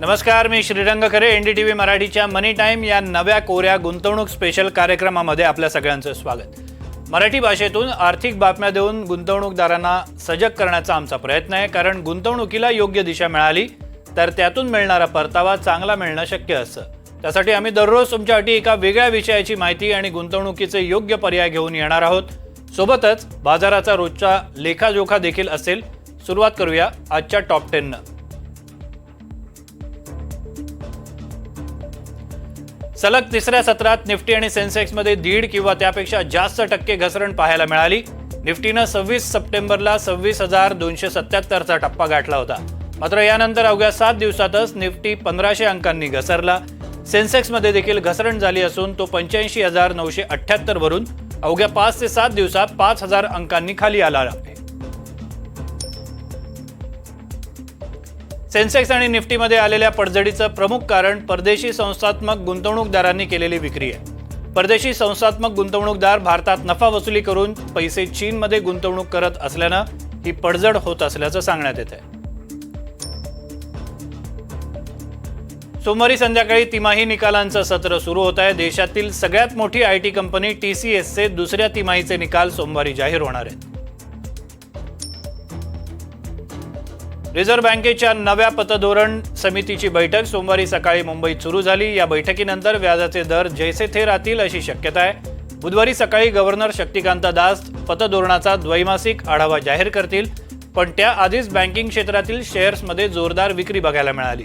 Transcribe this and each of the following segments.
नमस्कार मी श्रीरंग खरे N D T V मराठीच्या मनी टाईम या नव्या कोऱ्या गुंतवणूक स्पेशल कार्यक्रमामध्ये आपल्या सगळ्यांचं स्वागत. मराठी भाषेतून आर्थिक बातम्या देऊन गुंतवणूकदारांना सजग करण्याचा आमचा प्रयत्न आहे. कारण गुंतवणुकीला योग्य दिशा मिळाली तर त्यातून मिळणारा परतावा चांगला मिळणं शक्य असतं. त्यासाठी आम्ही दररोज तुमच्यासाठी एका वेगळ्या विषयाची माहिती आणि गुंतवणुकीचे योग्य पर्याय घेऊन येणार आहोत. सोबतच बाजाराचा रोजचा लेखाजोखा देखील असेल. सुरुवात करूया आजच्या टॉप टेननं सलग तिसऱ्या सत्रात निफ्टी आणि सेन्सेक्समध्ये दीड किंवा त्यापेक्षा जास्त टक्के घसरण पाहायला मिळाली. निफ्टीनं सव्वीस सप्टेंबरला सव्वीस हजार दोनशे सत्याहत्तरचा टप्पा गाठला होता. मात्र यानंतर अवघ्या सात दिवसातच निफ्टी पंधराशे अंकांनी घसरला. सेन्सेक्समध्ये देखील घसरण झाली असून तो पंच्याऐंशी हजार नऊशे अठ्ठ्याहत्तरवरून अवघ्या पाच ते सात दिवसात पाच हजार अंकांनी खाली आला. आहे सेन्सेक्स आणि निफ्टीमध्ये आलेल्या पडझडीचं प्रमुख कारण परदेशी संस्थात्मक गुंतवणूकदारांनी केलेली विक्री आहे. परदेशी संस्थात्मक गुंतवणूकदार भारतात नफा वसुली करून पैसे चीनमध्ये गुंतवणूक करत असल्यानं ही पडझड होत असल्याचं सांगण्यात येत आहे सोमवारी संध्याकाळी तिमाही निकालांचं सत्र सुरू होत आहे. देशातील सगळ्यात मोठी I T company T C एसचे दुसऱ्या तिमाहीचे निकाल सोमवारी जाहीर होणार आहेत. रिझर्व्ह बँकेच्या नव्या पतधोरण समितीची बैठक सोमवारी सकाळी मुंबईत सुरू झाली. या बैठकीनंतर व्याजाचे दर जैसे थे राहतील अशी शक्यता आहे. बुधवारी सकाळी गव्हर्नर शक्तिकांत दास पतधोरणाचा द्वैमासिक आढावा जाहीर करतील पण त्याआधीच बँकिंग क्षेत्रातील शेअर्समध्ये जोरदार विक्री बघायला मिळाली.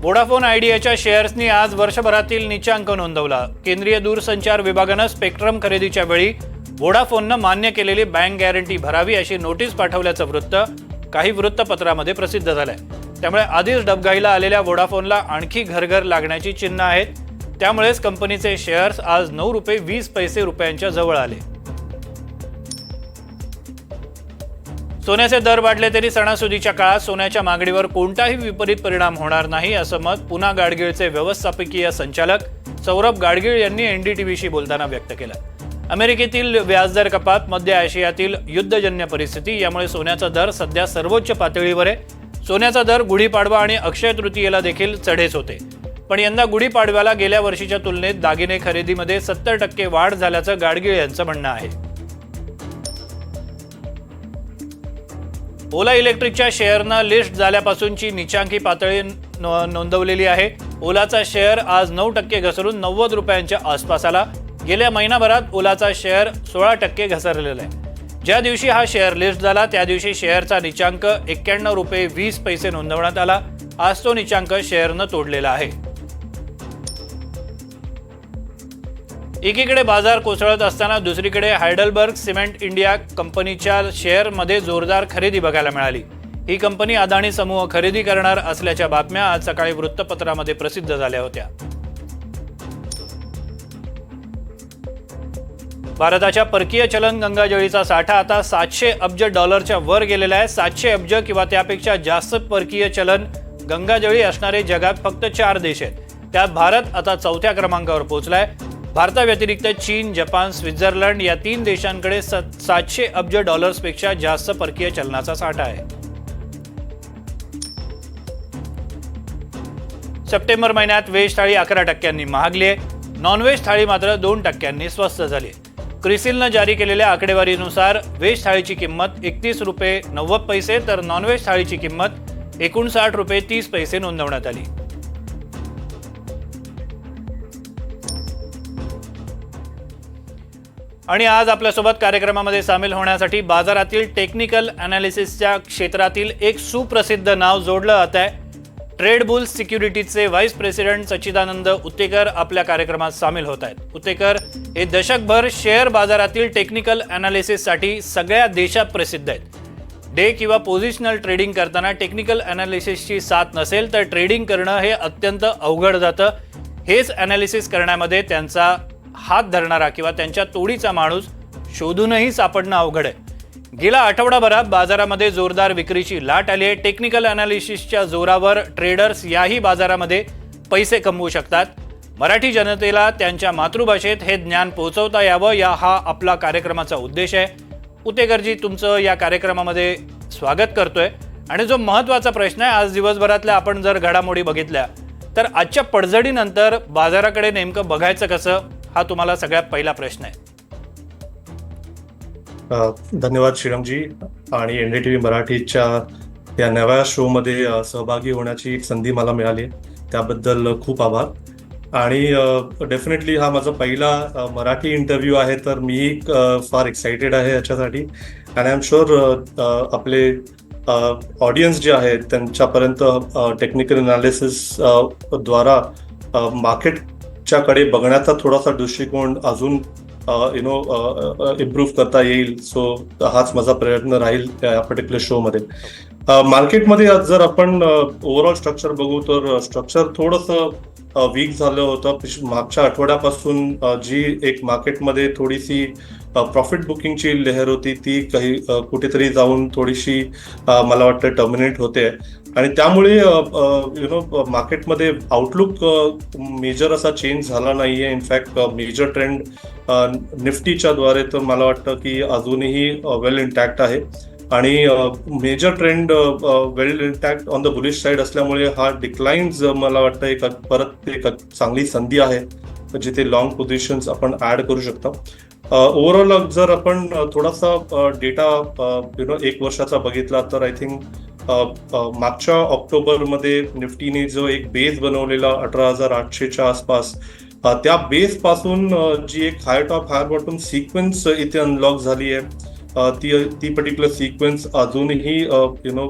वोडाफोन आयडियाच्या शेअर्सनी आज वर्षभरातील निचांक नोंदवला. केंद्रीय दूरसंचार विभागानं स्पेक्ट्रम खरेदीच्या वेळी वोडाफोननं मान्य केलेली बँक गॅरंटी भरावी अशी नोटीस पाठवल्याचं वृत्त काही वृत्तपत्रामध्ये प्रसिद्ध झालंय. त्यामुळे आधीच डबघाईला आलेल्या वोडाफोनला आणखी घरघर लागण्याची चिन्ह आहेत. त्यामुळेच कंपनीचे शेअर्स आज नऊ रुपये वीस पैसे रुपयांच्या जवळ आले. सोन्याचे दर वाढले तरी सणासुदीच्या काळात सोन्याच्या मागणीवर कोणताही विपरीत परिणाम होणार नाही असं मत पुन्हा गाडगीळचे व्यवस्थापकीय संचालक सौरभ गाडगीळ यांनी एनडीटीव्हीशी बोलताना व्यक्त केलं. अमेरिकेतील व्याजदर कपात मध्य आशियातील युद्धजन्य परिस्थिती यामुळे सोन्याचा दर सध्या सर्वोच्च पातळीवर आहे. सोन्याचा दर गुढीपाडवा आणि अक्षय तृतीयेला देखील चढेच होते. पण यंदा गुढीपाडव्याला गेल्या वर्षीच्या तुलनेत दागिने खरेदीमध्ये सत्तर टक्के वाढ झाल्याचं गाडगीळ यांचं म्हणणं आहे. ओला इलेक्ट्रिकच्या शेअरनं लिस्ट झाल्यापासूनची निचांकी पातळी नोंदवलेली आहे. ओलाचा शेअर आज नऊ टक्के घसरून नव्वद रुपयांच्या आसपास आला. गेल्या महिनाभरात ओलाचा शेअर सोळा टक्के घसरलेला आहे. ज्या दिवशी हा शेअर लिस्ट झाला त्या दिवशी शेअरचा निचांक एक्क्याण्णव रुपये वीस पैसे नोंदवण्यात आला. आज तो निचांक शेअरनं तोडलेला आहे. एकीकडे बाजार कोसळत असताना दुसरीकडे हायडलबर्ग सिमेंट इंडिया कंपनीच्या शेअरमध्ये जोरदार खरेदी बघायला मिळाली. ही कंपनी अदानी समूह खरेदी करणार असल्याच्या बातम्या आज सकाळी वृत्तपत्रामध्ये प्रसिद्ध झाल्या होत्या. भारताच्या परकीय चलन गंगाजळीचा साठा आता सातशे अब्ज डॉलरच्या वर गेलेला आहे. सातशे अब्ज किंवा त्यापेक्षा जास्त परकीय चलन गंगाजळी असणारे जगात फक्त चार देश आहेत. त्यात भारत आता चौथ्या क्रमांकावर पोहोचलाय. भारताव्यतिरिक्त चीन जपान स्वित्झर्लंड या तीन देशांकडे स- सातशे अब्ज डॉलर्सपेक्षा जास्त परकीय चलनाचा साठा आहे. सप्टेंबर महिन्यात व्हेज थाळी अकरा टक्क्यांनी महागली आहे. नॉनव्हेज थाळी मात्र दोन टक्क्यांनी स्वस्त झाली क्रिसिलनं जारी केलेल्या आकडेवारीनुसार व्हेज थाळीची किंमत एकतीस रुपये नव्वद पैसे तर नॉनव्हेज थाळीची किंमत एकोणसाठ रुपये तीस पैसे नोंदवण्यात आली. आणि आज आपल्यासोबत कार्यक्रमामध्ये सामील होण्यासाठी बाजारातील टेक्निकल अनालिसिसच्या क्षेत्रातील एक सुप्रसिद्ध नाव जोडलं जात आहे. ट्रेडबुल्स सिक्युरिटीजचे व्हाईस प्रेसिडेंट सच्चिदानंद उत्तेकर आपल्या कार्यक्रमात सामील होत आहेत. उत्तेकर हे दशकभर शेअर बाजारातील टेक्निकल अनालिसिससाठी सगळ्या देशात प्रसिद्ध आहेत. डे किंवा पोझिशनल ट्रेडिंग करताना टेक्निकल अनालिसिसची साथ नसेल तर ट्रेडिंग करणं हे अत्यंत अवघड जातं. हेच अनालिसिस करण्यामध्ये त्यांचा हात धरणारा किंवा त्यांच्या तोडीचा माणूस शोधूनही सापडणं अवघड आहे. गेल्या आठवडाभरात बाजारामध्ये जोरदार विक्रीची लाट आली आहे. टेक्निकल अनालिसिसच्या जोरावर ट्रेडर्स याही बाजारामध्ये पैसे कमवू शकतात. मराठी जनतेला त्यांच्या मातृभाषेत हे ज्ञान पोहोचवता यावं या हा आपला कार्यक्रमाचा उद्देश आहे. उतेकरजी तुमचं या कार्यक्रमामध्ये स्वागत करतोय. आणि जो महत्त्वाचा प्रश्न आहे आज दिवसभरातल्या आपण जर घडामोडी बघितल्या तर आजच्या पडझडीनंतर बाजाराकडे नेमकं बघायचं कसं? हा तुम्हाला सगळ्यात पहिला प्रश्न आहे. धन्यवाद श्रीरामजी आणि एन डी टी व्ही मराठीच्या या नव्या शोमध्ये सहभागी होण्याची एक संधी मला मिळाली. त्याबद्दल खूप आभार. आणि डेफिनेटली हा माझा पहिला मराठी इंटरव्ह्यू आहे तर मी फार एक्साइटेड आहे याच्यासाठी. आणि आय एम शुअर आपले ऑडियन्स जे आहेत त्यांच्यापर्यंत टेक्निकल अनालिसिस द्वारा मार्केटच्याकडे बघण्याचा थोडासा दृष्टिकोन अजून यु नो इम्प्रूव्ह करता येईल. सो हाच माझा प्रयत्न राहील या पर्टिक्युलर शोमध्ये मार्केटमध्ये जर आपण ओव्हरऑल स्ट्रक्चर बघू तर स्ट्रक्चर थोडंसं वीक झालं होतं. मागच्या आठवड्यापासून जी एक मार्केटमध्ये थोडीशी प्रॉफिट बुकिंगची लहर होती ती काही कुठेतरी जाऊन थोडीशी मला वाटतं टर्मिनेट होते. आणि त्यामुळे यु नो मार्केटमध्ये आउटलुक मेजर असा चेंज झाला नाही आहे इनफॅक्ट मेजर ट्रेंड निफ्टीच्या द्वारे तर मला वाटतं की अजूनही वेल इंटॅक्ट आहे. आणि major trend well intact on the bullish side असल्यामुळे हा डिक्लाइन्स मला वाटतं एक परत एक चांगली संधी आहे. जिथे लॉंग पोझिशन्स आपण ऍड करू शकतो. ओव्हरऑल जर आपण थोडासा डेटा यु नो एक वर्षाचा बघितला तर आय थिंक मागच्या ऑक्टोबरमध्ये निफ्टीने जो एक बेस बनवलेला अठरा हजार आठशेच्या आसपास त्या बेस पासून जी एक high top higher bottom sequence इथे अनलॉक झाली आहे ती ती पर्टिक्युलर सिक्वेन्स अजूनही यु नो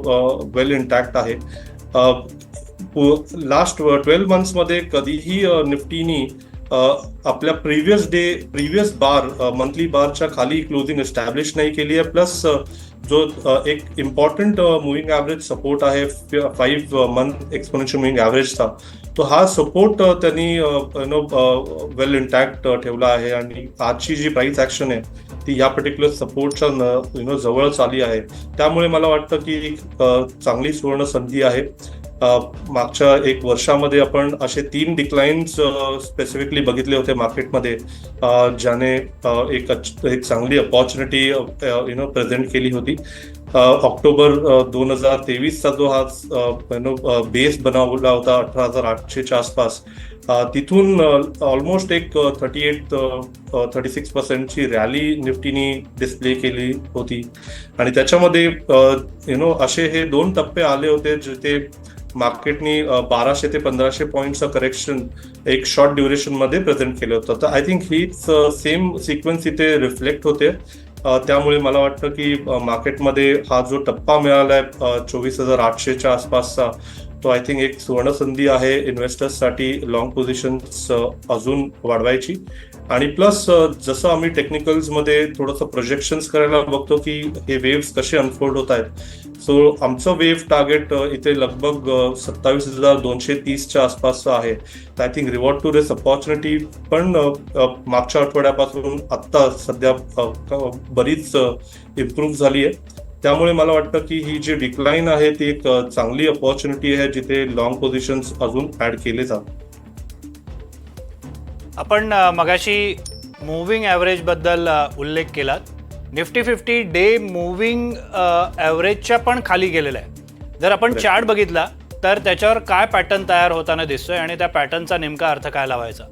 वेल इंटॅक्ट आहे. लास्ट ट्वेल्व मंथ्समध्ये कधीही निफ्टीनी आपल्या previous day previous bar monthly बारच्या खाली क्लोजिंग एस्टॅब्लिश नाही केली आहे. प्लस जो एक इम्पॉर्टंट मुव्हिंग ॲव्हरेज सपोर्ट आहे फाईव्ह मंथ एक्सपोनेन्शियल मुव्हिंग ॲव्हरेजचा तो हा सपोर्ट त्यांनी यु नो वेल इंटॅक्ट ठेवला आहे. आणि आजची जी प्राइस ऍक्शन आहे ती या पर्टिक्युलर सपोर्टच्या यु नो जवळच आली आहे. त्यामुळे मला वाटतं की एक चांगली सुवर्ण संधी आहे. मागच्या एक वर्षामध्ये आपण असे तीन डिक्लाइन्स स्पेसिफिकली बघितले होते मार्केटमध्ये ज्याने एक एक चांगली अपॉर्च्युनिटी यु नो प्रेझेंट केली होती. ऑक्टोबर दोन हजार तेवीसचा जो हा नो बेस बनवला होता अठरा हजार आठशेच्या आसपास तिथून ऑलमोस्ट एक थर्टी एट थर्टी सिक्स पर्सेंटची रॅली निफ्टीनी डिस्प्ले केली होती. आणि त्याच्यामध्ये यु नो असे हे दोन टप्पे आले होते जिथे मार्केटनी बाराशे ते पंधराशे पॉईंटचं करेक्शन एक शॉर्ट ड्युरेशनमध्ये प्रेझेंट केलं होतं. तर आय थिंक हीच सेम सिक्वेन्स इथे रिफ्लेक्ट होते. त्यामुळे मला वाटतं की मार्केटमध्ये हा जो टप्पा मिळालाय चोवीस हजार आठशेच्या आसपासचा तो आय थिंक एक सुवर्ण संधी आहे इन्व्हेस्टर्ससाठी लॉंग पोझिशन्स अजून वाढवायची. आणि प्लस जसं आम्ही टेक्निकल्समध्ये थोडंसं प्रोजेक्शन्स करायला बघतो की हे वेव्स कसे अनफोल्ड होत आहेत सो आमचं वेव्ह टार्गेट इथे लगभग सत्तावीस हजार दोनशे तीसच्या आसपासचं आहे. तर I think reward to risk opportunity पण मागच्या आठवड्यापासून आत्ता सध्या बरीच इम्प्रूव्ह झाली आहे. त्यामुळे मला वाटतं की ही जी डिक्लाईन आहे ती एक चांगली अपॉर्च्युनिटी आहे जिथे लॉंग पोझिशन्स अजून ऍड केले जातात. आपण मगाशी मुव्हिंग ॲव्हरेजबद्दल उल्लेख केलात. निफ्टी फिफ्टी डे मुव्हिंग ॲव्हरेजच्या पण खाली गेलेला आहे. जर आपण. चार्ट बघितला तर त्याच्यावर काय पॅटर्न तयार होताना दिसतोय आणि त्या पॅटर्नचा नेमका अर्थ काय लावायचा?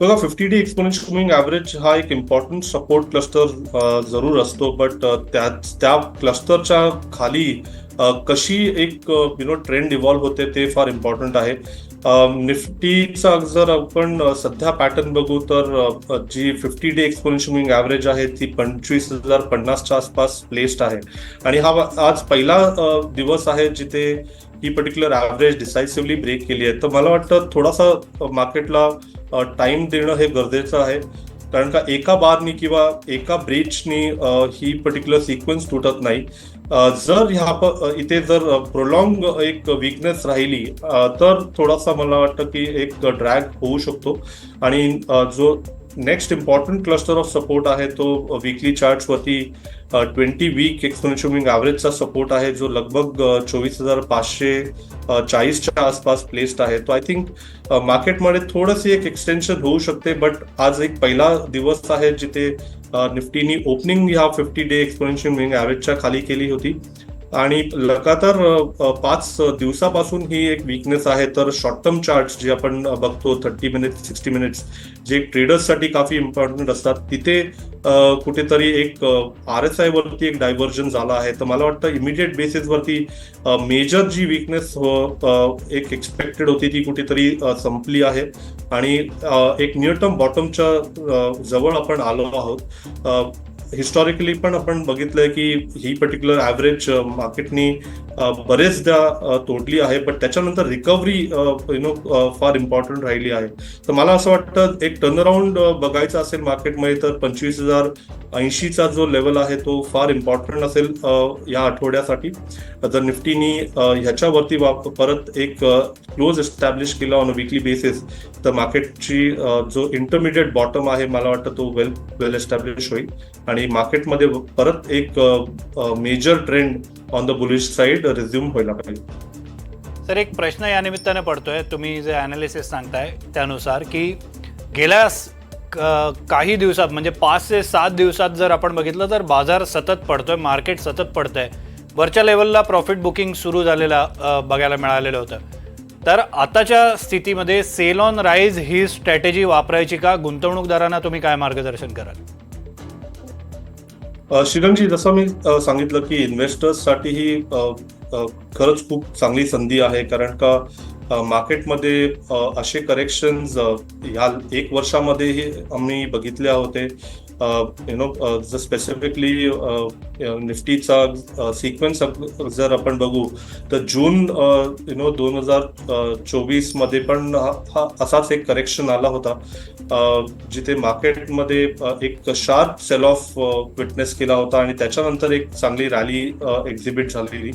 बघा fifty day exponential moving average हा एक इम्पॉर्टंट सपोर्ट क्लस्टर जरूर असतो बट त्या त्या क्लस्टरच्या खाली कशी एक यु नो ट्रेंड इव्हॉल्व्ह होते ते फार इम्पॉर्टंट आहे. निफ्टीचा जर आपण सध्या पॅटर्न बघू तर जी fifty day exponential moving average आहे ती पंचवीस हजार पन्नासच्या आसपास प्लेस्ड आहे. आणि हा आज पहिला दिवस आहे जिथे ही पर्टिक्युलर ॲव्हरेज डिसायसिव्हली ब्रेक केली आहे. तर मला वाटतं थोडासा मार्केटला टाइम देणं हे गरजेचं आहे. कारण का एका बारनी किंवा एका ब्रेचनी ही पर्टिक्युलर सिक्वेन्स तुटत नाही. जर ह्या इथे जर प्रोलॉंग एक वीकनेस राहिली तर थोडासा मला वाटतं की एक ड्रॅग होऊ शकतो. आणि जो next important cluster of support आहे तो वीकली चार्ट्सवरती ट्वेंटी वीक एक्सपोनेन्शियल ॲव्हरेजचा सपोर्ट आहे जो लगभग चोवीस हजार पाचशे चाळीसच्या आसपास प्लेस्ड आहे. तो आय थिंक मार्केटमध्ये थोडंसं एक एक्सटेन्शन होऊ शकते बट आज एक पहिला दिवस आहे जिथे निफ्टीनी ओपनिंग ह्या फिफ्टी डे एक्सपोनेन्शियल मुव्हिंग ॲव्हरेजच्या खाली केली होती. आणि लगातार पाच दिवसापासून ही एक वीकनेस आहे. तर शॉर्ट टर्म चार्ट जे आपण बघतो थर्टी मिनिट्स सिक्स्टी मिनिट्स जे ट्रेडर्ससाठी काफी इम्पॉर्टंट असतात तिथे कुठेतरी एक आर एस आय वरती एक डायव्हर्जन झाला आहे. तर मला वाटतं इमिडिएट बेसिसवरती मेजर जी विकनेस एक एक्सपेक्टेड होती ती कुठेतरी संपली आहे. आणि एक नियर टर्म बॉटमच्या जवळ आपण आलो आहोत. हिस्टॉरिकली पण आपण बघितलंय की ही पर्टिक्युलर ॲव्हरेज मार्केटनी बरेचदा तोडली आहे. पण त्याच्यानंतर रिकव्हरी यु नो फार इम्पॉर्टंट राहिली आहे. तर मला असं वाटतं एक टर्नअराऊंड बघायचं असेल मार्केटमध्ये तर पंचवीस हजार ऐंशीचा जो लेवल आहे तो फार इम्पॉर्टंट असेल या आठवड्यासाठी. जर निफ्टीनी ह्याच्यावरती वाप परत एक क्लोज एस्टॅब्लिश केला ऑन अ विकली बेसिस तर मार्केटची जो इंटरमिडिएट बॉटम आहे मला वाटतं तो वेल वेल एस्टॅब्लिश होईल. आणि मार्केटमध्ये परत एक major trend on the bullish side resume व्हायला पाहिजे. तर एक प्रश्न या निमित्ताने पडतोय. तुम्ही जे अनालिसिस सांगताय त्यानुसार की गेल्या काही दिवसात म्हणजे पाच ते सात दिवसात जर आपण बघितलं तर बाजार सतत पडतोय मार्केट सतत पडतंय. वरच्या लेवलला प्रॉफिट बुकिंग सुरू झालेला बघायला मिळालेलं होतं. तर आताच्या स्थितीमध्ये सेल ऑन राईज ही स्ट्रॅटेजी वापरायची का? गुंतवणूकदारांना तुम्ही काय मार्गदर्शन कराल? श्रीरंगजी जसं मी सांगितलं की इन्व्हेस्टर्ससाठी ही खरंच खूप चांगली संधी आहे. कारण का मार्केटमध्ये असे करेक्शन्स ह्या एक वर्षामध्येही आम्ही बघितले होते. यु नो जर स्पेसिफिकली निफ्टीचा सिक्वेन्स जर आपण बघू तर जून यु नो दोन हजार चोवीसमध्ये पण हा असाच एक करेक्शन आला होता. जिथे मार्केटमध्ये एक शार्प सेल ऑफ विटनेस केला होता आणि त्याच्यानंतर एक चांगली रॅली एक्झिबिट झालेली.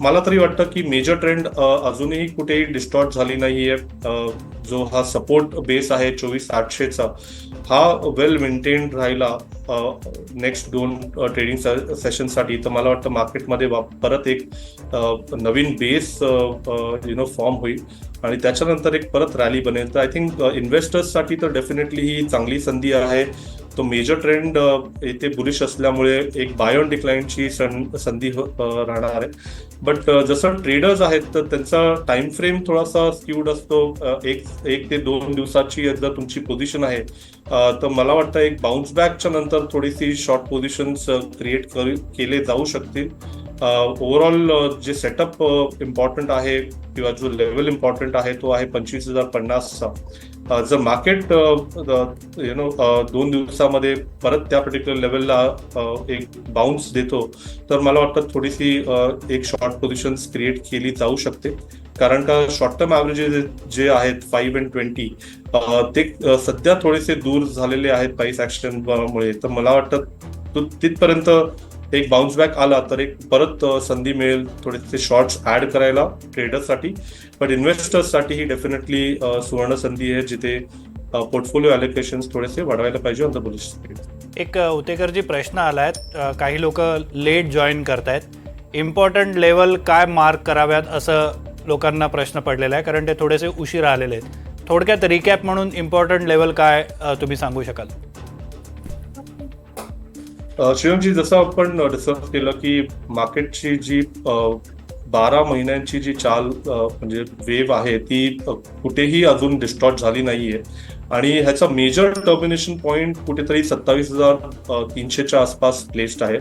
मला तरी वाटतं की मेजर ट्रेंड अजूनही कुठेही डिस्टॉर्ट झाली नाहीये. आहे जो हा सपोर्ट बेस आहे चोवीस आठशेचा हा वेल मेंटेन राहिला नेक्स्ट दोन ट्रेडिंग सेशनसाठी तर मला वाटतं मार्केटमध्ये वा- परत एक नवीन बेस यु नो फॉर्म होईल. आणि त्याच्यानंतर एक परत रॅली बनेल. तर आय थिंक इन्व्हेस्टर्ससाठी तर डेफिनेटली ही चांगली संधी आहे. तो मेजर ट्रेंड येथे बुलिश असल्यामुळे एक बाय ऑन डिक्लाइनची संधी हो, राहणार आहे. बट जसं ट्रेडर्स आहेत तर त्यांचा टाइम फ्रेम थोडासा स्क्यूड असतो. एक एक ते दोन दिवसाची जर तुमची पोझिशन आहे. तर मला वाटतं एक बाउन्स बॅकच्या नंतर थोडीशी शॉर्ट पोझिशन्स क्रिएट केले जाऊ शकतील. ओव्हरऑल जे सेटअप इम्पॉर्टंट आहे किंवा जो लेवल इम्पॉर्टंट आहे तो आहे पंचवीस हजार पन्नासचा. जर मार्केट यु नो दोन दिवसामध्ये परत त्या पर्टिक्युलर लेवलला एक बाउन्स देतो. तर मला वाटतं थोडीशी एक शॉर्ट पोझिशन क्रिएट केली जाऊ शकते. कारण का शॉर्ट टर्म ॲव्हरेजेस जे आहेत फाईव्ह अँड ट्वेंटी ते सध्या थोडेसे दूर झालेले आहेत प्राईस ऍक्शन मुळे. तर मला वाटतं तिथपर्यंत एक बाउन्स बॅक आला तर एक परत संधी मिळेल थोडेसे शॉर्ट्स ऍड करायला ट्रेडर्ससाठी बट इन्व्हेस्टर्ससाठी ही डेफिनेटली सुवर्ण संधी आहे जिथे पोर्टफोलिओ अलोकेशन थोडेसे वाढवायला पाहिजे ऑन द बुलिश एक उतेकरजी प्रश्न आला आहे काही लोक लेट जॉईन करतायत. इम्पॉर्टंट लेवल काय मार्क कराव्यात असं लोकांना प्रश्न पडलेला आहे कारण ते थोडेसे उशीर आलेले आहेत. थोडक्यात रिकॅप म्हणून इम्पॉर्टंट लेवल काय तुम्ही सांगू शकाल? शिवमजी जसं आपण डिस्कस केलं की मार्केटची जी बारा महिन्यांची जी चाल म्हणजे वेव आहे ती कुठेही अजून डिस्टॉर्ट झाली नाहीये. आणि ह्याचा मेजर टर्मिनेशन पॉइंट कुठेतरी सत्तावीस हजार तीनशेच्या आसपास प्लेस्ड आहे.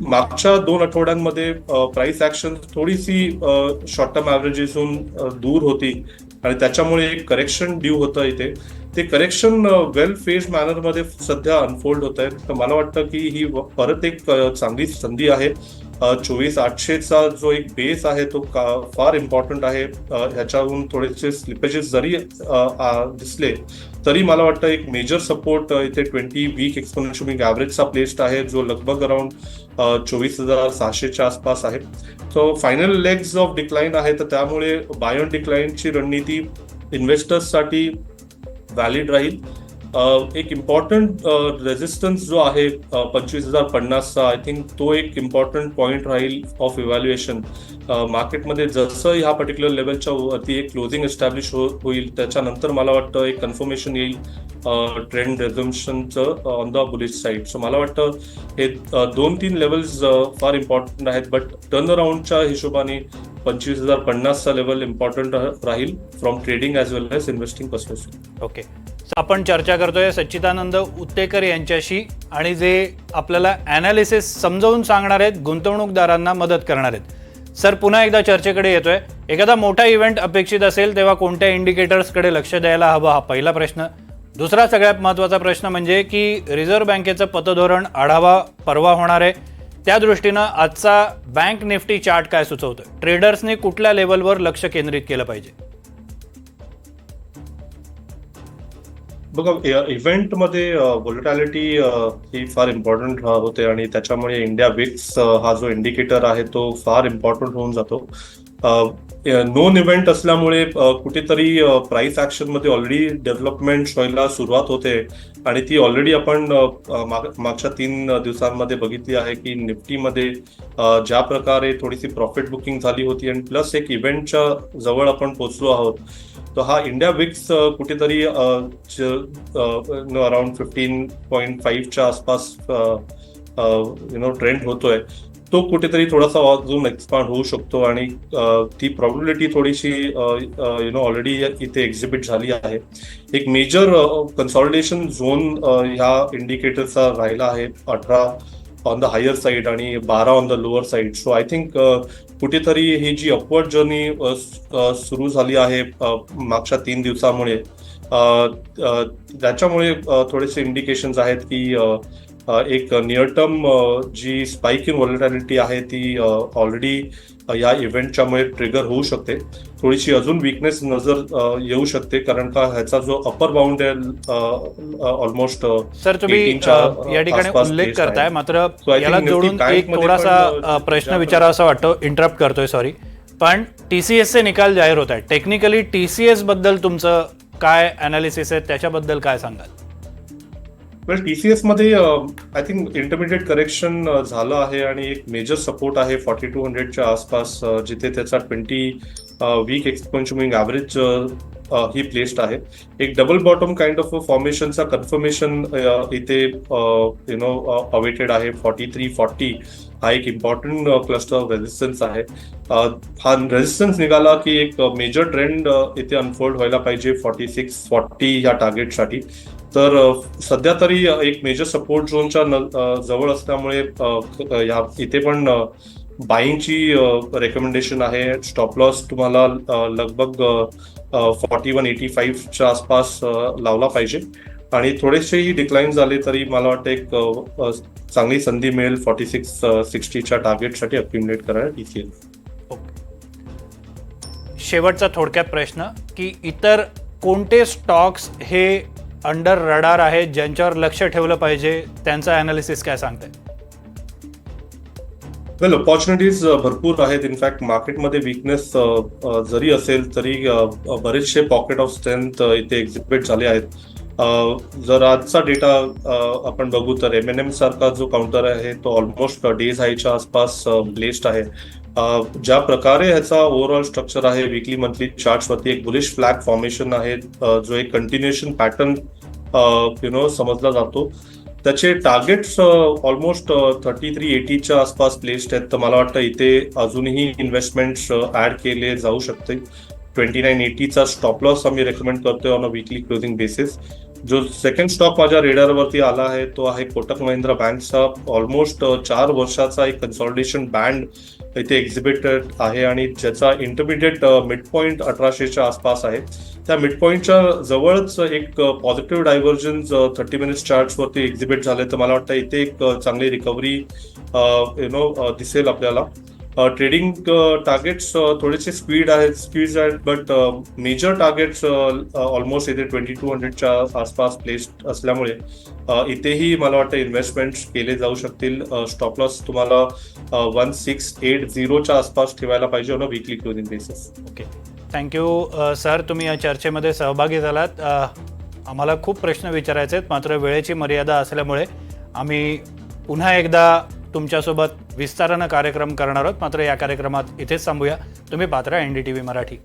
मागच्या दोन आठवड्यांमध्ये प्राइस ऍक्शन थोडीशी शॉर्ट टर्म ॲव्हरेजेसून दूर होती. आणि त्याच्यामुळे एक करेक्शन ड्यू होतं इथे. ते करेक्शन वेल फेज मॅनरमध्ये सध्या अनफोल्ड होत आहे तर मला वाटतं की ही परत एक चांगली संधी आहे. चोवीस आठशेचा जो एक बेस आहे तो का फार इम्पॉर्टंट आहे. ह्याच्याहून थोडेसे स्लिपेजेस जरी दिसले तरी मला वाटतं एक मेजर सपोर्ट इथे ट्वेंटी वीक एक्सपोनेन्शियल ॲव्हरेजचा प्लेस्ड आहे जो लगभग अराउंड चोवीस हजार सहाशेच्या आसपास आहे. So final legs of decline आहे तर त्यामुळे बायोन डिक्लाईनची रणनीती इन्व्हेस्टर्ससाठी व्हॅलिड राहील. एक इम्पॉर्टंट रेझिस्टन्स जो आहे पंचवीस हजार पन्नासचा आय थिंक तो एक इम्पॉर्टंट पॉईंट राहील ऑफ इव्हॅल्युएशन मार्केटमध्ये जसं ह्या पर्टिक्युलर लेवलच्या वरती एक क्लोजिंग हो, एस्टॅब्लिश होईल त्याच्यानंतर मला वाटतं एक कन्फर्मेशन येईल trend रेझम्शनचं on the bullish side so मला वाटतं हे दोन तीन लेवल्स फार इम्पॉर्टंट आहेत बट टर्न अराउंडच्या हिशोबाने पंचवीस हजार पन्नासचा लेवल इम्पॉर्टंट राहील from trading as well as investing perspective okay आपण चर्चा करतोय सच्चिदानंद उत्तेकर यांच्याशी आणि जे आपल्याला ॲनालिसिस समजावून सांगणार आहेत गुंतवणूकदारांना मदत करणार आहेत. सर पुन्हा एकदा चर्चेकडे येतोय. एखादा मोठा इव्हेंट अपेक्षित असेल तेव्हा कोणत्या इंडिकेटर्सकडे लक्ष द्यायला हवं हा पहिला प्रश्न. दुसरा सगळ्यात महत्त्वाचा प्रश्न म्हणजे की रिझर्व्ह बँकेचं पतधोरण आढावा परवा होणार आहे. त्या दृष्टीनं आजचा बँक निफ्टी चार्ट काय सुचवतोय? ट्रेडर्सने कुठल्या लेवलवर लक्ष केंद्रित केलं पाहिजे? बघा इव्हेंटमध्ये व्होलटॅलिटी ही फार इम्पॉर्टंट होते आणि त्याच्यामुळे इंडिया विक्स हा जो इंडिकेटर आहे तो फार इम्पॉर्टंट होऊन जातो. नोन इव्हेंट असल्यामुळे कुठेतरी प्राइस ऍक्शनमध्ये ऑलरेडी डेव्हलपमेंट व्हायला सुरुवात होते. आणि ती ऑलरेडी आपण मागच्या तीन दिवसांमध्ये बघितली आहे की निफ्टीमध्ये ज्या प्रकारे थोडीशी प्रॉफिट बुकिंग झाली होती आणि प्लस एक इव्हेंटच्या जवळ आपण पोहोचलो आहोत तर हा इंडिया विक्स कुठेतरी अराउंड फिफ्टीन पॉईंट फाईव्हच्या आसपास यु नो ट्रेंड होतोय. तो कुठेतरी थोडासा अजून एक्सपांड होऊ शकतो आणि ती प्रॉबिलिटी थोडीशी यु नो ऑलरेडी इथे एक्झिबिट झाली आहे. एक मेजर कन्सॉलिडेशन झोन ह्या इंडिकेटरचा राहिला आहे अठरा ऑन द हायर साईड आणि बारा on the lower side so I think कुठेतरी ही जी अपवर्ड जर्नी सुरू झाली आहे मागच्या तीन दिवसामुळे त्याच्यामुळे थोडेसे इंडिकेशन्स आहेत की एक नियर टर्म जी स्पाइक इन व्हॉलिटॅलिटी आहे ती ऑलरेडी या इव्हेंटच्यामुळे ट्रिगर होऊ शकते. थोडीशी अजून विकनेस नजर येऊ शकते कारण का ह्याचा जो अपर बाउंड आहे ऑलमोस्ट सर तुम्ही 18 च्या अ, या ठिकाणी उल्लेख करताय. मात्र याला जोडून एक थोडासा प्रश्न विचारा असं वाटतं इंटरप्ट करतोय सॉरी पण टीसीएसचे निकाल जाहीर होत आहेत. टेक्निकली टीसीएसबद्दल तुमचं काय अनालिसिस आहे? त्याच्याबद्दल काय सांगाल? वेल सी एसमध्ये आय थिंक इंटरमिडिएट करेक्शन झालं आहे आणि एक मेजर सपोर्ट आहे फॉर्टी टू हंड्रेडच्या आसपास जिथे त्याचा ट्वेंटी वीक एक्सपोन्शुमिंग ॲव्हरेज ही प्लेस्ड आहे. एक डबल बॉटम काइंड ऑफ फॉर्मेशनचा कन्फर्मेशन इथे यु नो अवेटेड आहे. फॉर्टी थ्री फॉर्टी हा एक इम्पॉर्टंट क्लस्टर ऑफ रेझिस्टन्स आहे. हा रेझिस्टन्स निघाला की एक मेजर ट्रेंड इथे अनफोल्ड व्हायला पाहिजे फॉर्टी सिक्स फॉर्टी या टार्गेटसाठी तर सध्या तरी एक मेजर सपोर्ट झोनच्या न- जवळ असल्यामुळे या इथे पण बाईंगची रेकमेंडेशन आहे. स्टॉप लॉस तुम्हाला लगभग फॉर्टी वन एटी फाईव्हच्या आसपास लावला पाहिजे. आणि थोडेसेही डिक्लाईन झाले तरी मला वाटतं एक चांगली संधी मिळेल. फॉर्टी सिक्स सिक्स्टीच्या टार्गेटसाठी अक्युमुलेट करायला टीसीएल शेवटचा थोडक्यात प्रश्न की इतर कोणते स्टॉक्स हे अंडर रडार आहेत ज्यांच्यावर लक्ष ठेवलं पाहिजे त्यांचं अनालिसिस काय सांगताय? वेल ऑपॉर्च्युनिटीज भरपूर आहेत. इनफॅक्ट मार्केटमध्ये विकनेस जरी असेल तरी बरेचसे पॉकेट ऑफ स्ट्रेंथ इथे एक्झिबिट झाले आहेत. जर आजचा डेटा आपण बघू तर एम एन एम सारखा जो काउंटर आहे तो ऑलमोस्ट डेज हायच्या आसपास ब्लेस्ड आहे. ज्या प्रकारे ह्याचा ओव्हरऑल स्ट्रक्चर आहे विकली मंथली चार्ट्सवरती एक बुलिश फ्लॅग फॉर्मेशन आहे जो एक कंटिन्युएशन पॅटर्न यु नो समजला जातो. त्याचे टार्गेट्स ऑलमोस्ट थर्टी थ्री एटीच्या आसपास प्लेस्ड आहेत. तर मला वाटतं इथे अजूनही इन्व्हेस्टमेंट ऍड केले जाऊ शकते. ट्वेंटी नाईन एटीचा स्टॉप लॉस आम्ही रेकमेंड करतोय on a weekly closing basis जो सेकंड स्टॉक माझ्या रेडरवरती आला आहे तो आहे कोटक महिंद्रा बँकचा. ऑलमोस्ट चार वर्षाचा एक कन्सॉलिडेशन बँड इथे एक्झिबिटेड आहे आणि ज्याचा इंटरमिडिएट मिड पॉईंट अठराशेच्या आसपास आहे. त्या मिड पॉईंटच्या जवळच एक पॉझिटिव्ह डायव्हर्जन्स थर्टी मिनिट्स चार्ट्सवरती एक्झिबिट झाले. तर मला वाटतं इथे एक चांगली रिकव्हरी यु नो दिसेल आपल्याला. Uh, trading targets uh, uh, थोडेसे स्पीड आहेत स्पीड आहेत बट मेजर टार्गेट्स ऑलमोस्ट इथे ट्वेंटी टू हंड्रेडच्या आसपास प्लेस्ड असल्यामुळे इथेही मला वाटतं इन्व्हेस्टमेंट केले जाऊ शकतील. स्टॉप लॉस तुम्हाला वन सिक्स एट झिरोच्या आसपास ठेवायला पाहिजे on a weekly closing basis okay thank you sir तुम्ही या चर्चेमध्ये सहभागी झालात. आम्हाला खूप प्रश्न विचारायचे आहेत मात्र वेळेची मर्यादा असल्यामुळे आम्ही पुन्हा एकदा तुमच्यासोबत विस्तारानं कार्यक्रम करणार आहोत. मात्र या कार्यक्रमात इथेच थांबूया. तुम्ही Patra N D T V Marathi.